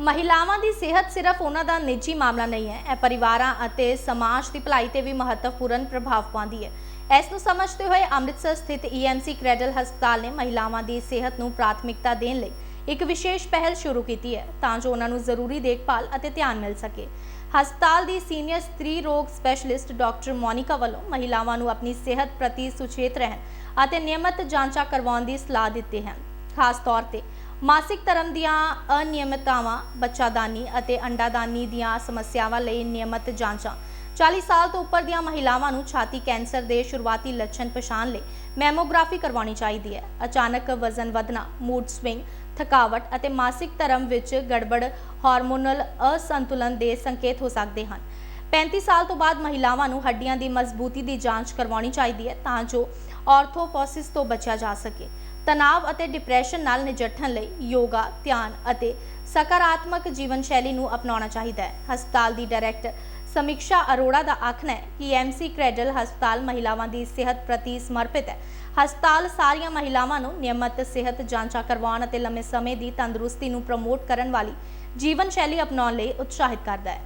ਮਹਿਲਾਵਾਂ ਦੀ ਸਿਹਤ ਸਿਰਫ ਉਹਨਾਂ ਦਾ ਨਿੱਜੀ ਮਾਮਲਾ ਨਹੀਂ ਹੈ, ਇਹ ਪਰਿਵਾਰਾਂ ਅਤੇ ਸਮਾਜ ਦੀ ਭਲਾਈ ਤੇ ਵੀ ਮਹੱਤਵਪੂਰਨ ਪ੍ਰਭਾਵ ਪਾਉਂਦੀ ਹੈ। ਇਸ ਨੂੰ ਸਮਝਦੇ ਹੋਏ ਅੰਮ੍ਰਿਤਸਰ ਸਥਿਤ ਈਐਮਸੀ ਕ੍ਰੈਡਲ ਹਸਪਤਾਲ ਨੇ ਮਹਿਲਾਵਾਂ ਦੀ ਸਿਹਤ ਨੂੰ ਪ੍ਰਾਥਮਿਕਤਾ ਦੇਣ ਲਈ ਇੱਕ ਵਿਸ਼ੇਸ਼ ਪਹਿਲ ਸ਼ੁਰੂ ਕੀਤੀ ਹੈ, ਤਾਂ ਜੋ ਉਹਨਾਂ ਨੂੰ ਜ਼ਰੂਰੀ ਦੇਖਭਾਲ ਅਤੇ ਧਿਆਨ ਮਿਲ ਸਕੇ। ਹਸਪਤਾਲ ਦੀ ਸੀਨੀਅਰ ਸਤਰੀ ਰੋਗ ਸਪੈਸ਼ਲਿਸਟ ਡਾਕਟਰ ਮੋਨਿਕਾ ਵੱਲੋਂ ਮਹਿਲਾਵਾਂ ਨੂੰ ਆਪਣੀ ਸਿਹਤ ਪ੍ਰਤੀ ਸੁਚੇਤ ਰਹਿਣ ਅਤੇ ਨਿਯਮਤ ਜਾਂਚਾਂ ਕਰਵਾਉਣ ਦੀ ਸਲਾਹ ਦਿੱਤੀ ਹੈ। ਖਾਸ ਤੌਰ ਤੇ ਮਾਸਿਕ ਧਰਮ ਦੀਆਂ ਅਨਿਯਮਤਾਵਾਂ ਬੱਚਾਦਾਨੀ ਅਤੇ ਅੰਡਾਦਾਨੀ ਦੀਆਂ ਸਮੱਸਿਆਵਾਂ ਲਈ ਨਿਯਮਤ ਜਾਂਚਾਂ। 40 ਸਾਲ ਤੋਂ ਉੱਪਰ ਦੀਆਂ ਮਹਿਲਾਵਾਂ ਨੂੰ ਛਾਤੀ ਕੈਂਸਰ ਦੇ ਸ਼ੁਰੂਆਤੀ ਲੱਛਣ ਪਛਾਣ ਲਈ ਮੈਮੋਗ੍ਰਾਫੀ ਕਰਵਾਉਣੀ ਚਾਹੀਦੀ ਹੈ। ਅਚਾਨਕ ਵਜ਼ਨ ਵਧਣਾ ਮੂਡ ਸਵਿੰਗ ਥਕਾਵਟ ਅਤੇ ਮਾਸਿਕ ਧਰਮ ਵਿੱਚ ਗੜਬੜ ਹਾਰਮੋਨਲ ਅਸੰਤੁਲਨ ਦੇ ਸੰਕੇਤ ਹੋ ਸਕਦੇ ਹਨ। 35 ਸਾਲ ਤੋਂ ਬਾਅਦ ਮਹਿਲਾਵਾਂ ਨੂੰ ਹੱਡੀਆਂ ਦੀ ਮਜ਼ਬੂਤੀ ਦੀ ਜਾਂਚ ਕਰਵਾਉਣੀ ਚਾਹੀਦੀ ਹੈ ਤਾਂ ਜੋ ਆਰਥੋਪੋਸਿਸ ਤੋਂ ਬਚਿਆ ਜਾ ਸਕੇ। ਤਣਾਅ ਅਤੇ ਡਿਪਰੈਸ਼ਨ ਨਾਲ ਨਜਿੱਠਣ ਲਈ ਯੋਗਾ, ਧਿਆਨ ਅਤੇ ਸਕਾਰਾਤਮਕ ਜੀਵਨ ਸ਼ੈਲੀ ਨੂੰ ਅਪਣਾਉਣਾ ਚਾਹੀਦਾ ਹੈ। ਹਸਪਤਾਲ ਦੀ ਡਾਇਰੈਕਟਰ ਸਮੀਕਸ਼ਾ ਅਰੋੜਾ ਦਾ ਆਖਣਾ ਹੈ ਕਿ ਐਮਸੀ ਕ੍ਰੈਡਲ ਹਸਪਤਾਲ ਮਹਿਲਾਵਾਂ ਦੀ ਸਿਹਤ ਪ੍ਰਤੀ ਸਮਰਪਿਤ ਹੈ। ਹਸਪਤਾਲ ਸਾਰੀਆਂ ਮਹਿਲਾਵਾਂ ਨੂੰ ਨਿਯਮਤ ਸਿਹਤ ਜਾਂਚਾਂ ਕਰਵਾਉਣ ਅਤੇ ਲੰਮੇ ਸਮੇਂ ਦੀ ਤੰਦਰੁਸਤੀ ਨੂੰ ਪ੍ਰਮੋਟ ਕਰਨ ਵਾਲੀ ਜੀਵਨ ਸ਼ੈਲੀ ਅਪਣਾਉਣ ਲਈ ਉਤਸ਼ਾਹਿਤ ਕਰਦਾ ਹੈ।